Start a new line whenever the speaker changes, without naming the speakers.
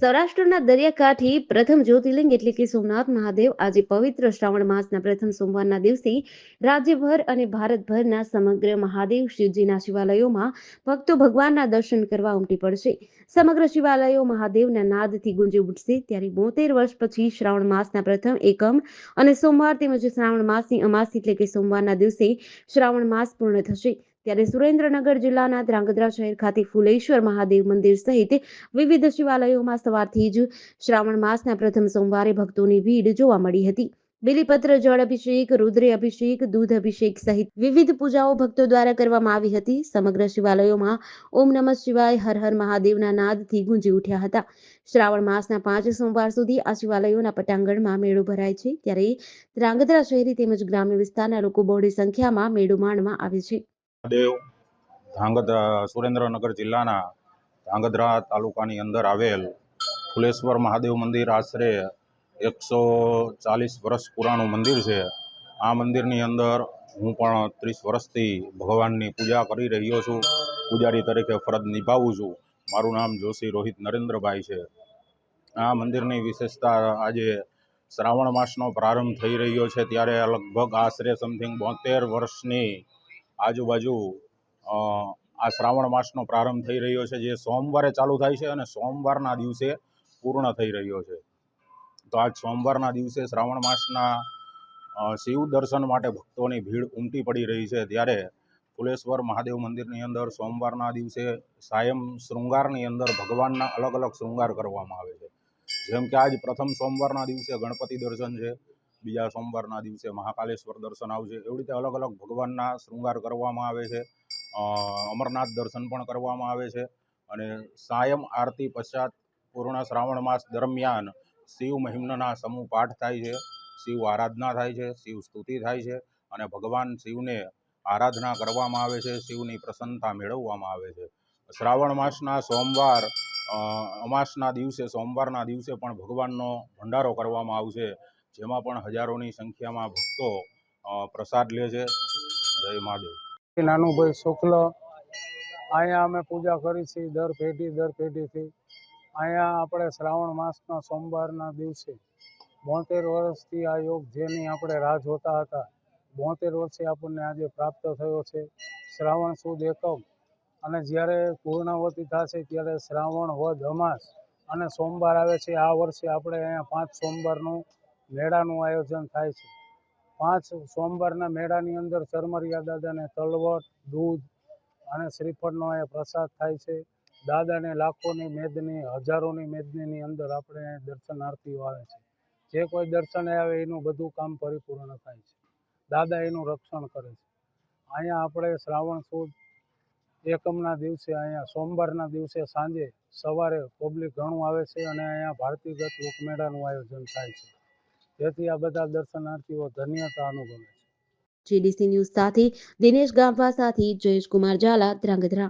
સૌરાષ્ટ્રના દરિયાકાંઠે પ્રથમ જ્યોતિર્લિંગ એટલે કે સોમનાથ મહાદેવ આજે પવિત્ર શ્રાવણ માસના પ્રથમ સોમવારના દિવસે રાજ્યભર અને ભારતભરના સમગ્ર મહાદેવ શિવજીના શિવાલયોમાં ભક્તો ભગવાનના દર્શન કરવા ઉમટી પડશે. સમગ્ર શિવાલયો મહાદેવના નાદથી ગુંજી ઉઠશે ત્યારે બોતેર વર્ષ પછી શ્રાવણ માસના પ્રથમ એકમ અને સોમવાર તેમજ શ્રાવણ માસની અમાસ એટલે કે સોમવારના દિવસે શ્રાવણ માસ પૂર્ણ થશે. ત્યારે સુરેન્દ્રનગર જિલ્લાના ધ્રાંગધ્રા શહેર ખાતે ફુલેશ્વર મહાદેવ મંદિર સહિત વિવિધ શિવાલયોમાં સવારથી જ શ્રાવણ માસના પ્રથમ સોમવારે ભક્તોની ભીડ જોવા મળી હતી. બિલીપત્ર, જળ અભિષેક, રુદ્ર અભિષેક, દૂધ અભિષેક સહિત વિવિધ પૂજાઓ ભક્તો દ્વારા કરવામાં આવી હતી. સમગ્ર શિવાલયોમાં ઓમ નમઃ શિવાય, હર હર મહાદેવના નાદથી ગુંજી ઉઠ્યા હતા. શ્રાવણ માસના પાંચ સોમવાર સુધી આ શિવાલયોના પટાંગણમાં મેળો ભરાય છે. ત્યારે ધ્રાંગધ્રા શહેરી તેમજ ગ્રામ્ય વિસ્તારના લોકો બહોળી સંખ્યામાં મેળો માણવા આવે છે.
મહાદેવ ધાંગધ્રા સુરેન્દ્રનગર જિલ્લાના ધાંગધ્રા તાલુકાની અંદર આવેલ ફુલેશ્વર મહાદેવ મંદિર આશરે એકસો ચાલીસ વર્ષ પુરાણું મંદિર છે. આ મંદિરની અંદર હું પણ ત્રીસ વર્ષથી ભગવાનની પૂજા કરી રહ્યો છું. પૂજારી તરીકે ફરજ નિભાવું છું. મારું નામ જોશી રોહિત નરેન્દ્રભાઈ છે. આ મંદિરની વિશેષતા આજે શ્રાવણ માસનો પ્રારંભ થઈ રહ્યો છે. ત્યારે લગભગ આશરે સમથિંગ બોતેર વર્ષની આજુબાજુ આ શ્રાવણ માસનો પ્રારંભ થઈ રહ્યો છે, જે સોમવારે ચાલુ થાય છે અને સોમવારના દિવસે પૂર્ણ થઈ રહ્યો છે. તો આજ સોમવારના દિવસે શ્રાવણ માસના શિવ દર્શન માટે ભક્તોની ભીડ ઉમટી પડી રહી છે. ત્યારે ફુલેશ્વર મહાદેવ મંદિરની અંદર સોમવારના દિવસે સાયમ શૃંગારની અંદર ભગવાનના અલગ અલગ શૃંગાર કરવામાં આવે છે. જેમ કે આજ પ્રથમ સોમવારના દિવસે ગણપતિ દર્શન છે બીજા સોમવારના દિવસે મહાકાલેશ્વર દર્શન આવશે. એવી રીતે અલગ અલગ ભગવાનના શૃંગાર કરવામાં આવે છે. અમરનાથ દર્શન પણ કરવામાં આવે છે. અને સાયમ આરતી પશ્ચાત પૂર્ણ શ્રાવણ માસ દરમિયાન શિવ મહિમ્નના સમૂહ પાઠ થાય છે. શિવ આરાધના થાય છે. શિવ સ્તુતિ થાય છે. અને ભગવાન શિવને આરાધના કરવામાં આવે છે. શિવની પ્રસન્નતા મેળવવામાં આવે છે. શ્રાવણ માસના સોમવાર અમાસના દિવસે, સોમવારના દિવસે પણ ભગવાનનો ભંડારો કરવામાં આવશે. જેમાં પણ હજારોની સંખ્યામાં ભક્તો પ્રસાદ લે છે. જય મહાદેવ.
નાનુભાઈ શુક્લ, અહીંયા અમે પૂજા કરી છીએ દર પેઢી, દર પેઢીથી. અહીંયા આપણે શ્રાવણ માસના સોમવારના દિવસે બોતેર વર્ષથી આ યોગ જેની આપણે રાહ જોતા હતા, બોતેર વર્ષે આપણને આજે પ્રાપ્ત થયો છે. શ્રાવણ સુદ એકમ. અને જ્યારે પૂર્ણાવતી થશે ત્યારે શ્રાવણ વદ અમાસ અને સોમવાર આવે છે. આ વર્ષે આપણે અહીંયા પાંચ સોમવારનું મેળાનું આયોજન થાય છે. પાંચ સોમવારના મેળાની અંદર ચરમરિયા દાદાને તલવટ, દૂધ અને શ્રીફળનો એ પ્રસાદ થાય છે. દાદાને લાખોની મેદની, હજારોની મેદનીની અંદર આપણે દર્શનાર્થીઓ આવે છે. જે કોઈ દર્શને આવે એનું બધું કામ પરિપૂર્ણ થાય છે. દાદા એનું રક્ષણ કરે છે. અહીંયા આપણે શ્રાવણ સુદ એકમના દિવસે અહીંયા સોમવારના દિવસે સાંજે સવારે પબ્લિક ઘણું આવે છે અને અહીંયા ભારતીગત લોકમેળાનું આયોજન થાય છે. જેથી આ બધા દર્શનાર્થીઓ ધન્યતા અનુભવે છે.
જીડીસી ન્યૂઝ સાથે દિનેશ ગામવા સાથે જયેશ કુમાર ઝાલા ધ્રાંગધ્રા.